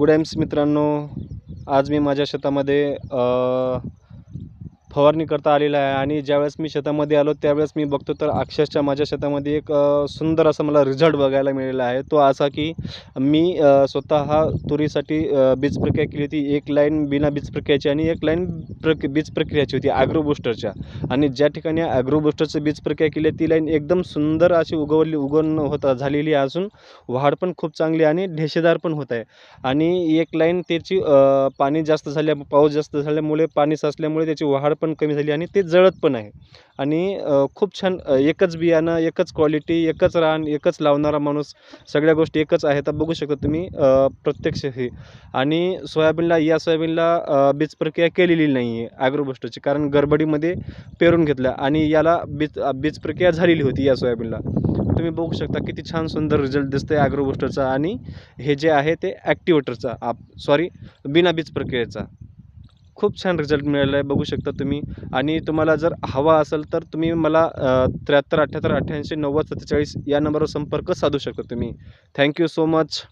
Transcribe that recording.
Good AIIMS मित्रांनो आज मी माझ्या शेतामध्ये फवारणी करता आलेला आहे आणि ज्यावेळेस मी शेतामध्ये आलो त्यावेळेस मी बघतो तर अक्षरशः माझ्या शेतामध्ये एक सुंदर असा मला रिझल्ट बघायला मिळाला आहे. तो असा की मी स्वतः तुरीसाठी बीज प्रक्रिया केली होती. एक लाईन बिना बीज प्रक्रियाची आणि एक लाईन प्रक बीज प्रक्रियाची होती ॲग्रो बुस्टरच्या आणि ज्या ठिकाणी ॲग्रो बुस्टरची बीज प्रक्रिया केली आहे, ती लाईन एकदम सुंदर अशी उगवली उगवण होत झालेली आहे अजून. वाढ पण खूप चांगली आणि ढेशेदार पण होत आहे. आणि एक लाईन त्याची पाणी जास्त झाल्या पाऊस जास्त झाल्यामुळे पाणी साचल्यामुळे त्याची वाढ पण कमी झाली आणि ते जळत पण आहे. आणि खूप छान एकच बियाणं एकच क्वालिटी एकच रान एकच लावणारा माणूस सगळ्या गोष्टी एकच आहे तर बघू शकता तुम्ही प्रत्यक्ष हे. आणि सोयाबीनला या सोयाबीनला बीज प्रक्रिया केलेली नाही आहे ॲग्रोबुस्टरची कारण गडबडीमध्ये पेरून घेतल्या आणि याला बीज बीज प्रक्रिया झालेली होती या सोयाबीनला. तुम्ही बघू शकता किती छान सुंदर रिझल्ट दिसतंय ॲग्रोबुस्टरचा आणि हे जे आहे ते ॲक्टिवेटरचा आप सॉरी बिना बीज प्रक्रियेचा. खूप छान रिझल्ट मिळाला आहे बघू शकता तुम्ही. आणि तुम्हाला जर हवा असेल तर तुम्ही मला त्र्याहत्तर अठ्ठ्याहत्तर अठ्ठ्याऐंशी नव्वद सत्तेचाळीस या नंबरवर संपर्क साधू शकता तुम्ही. Thank you so much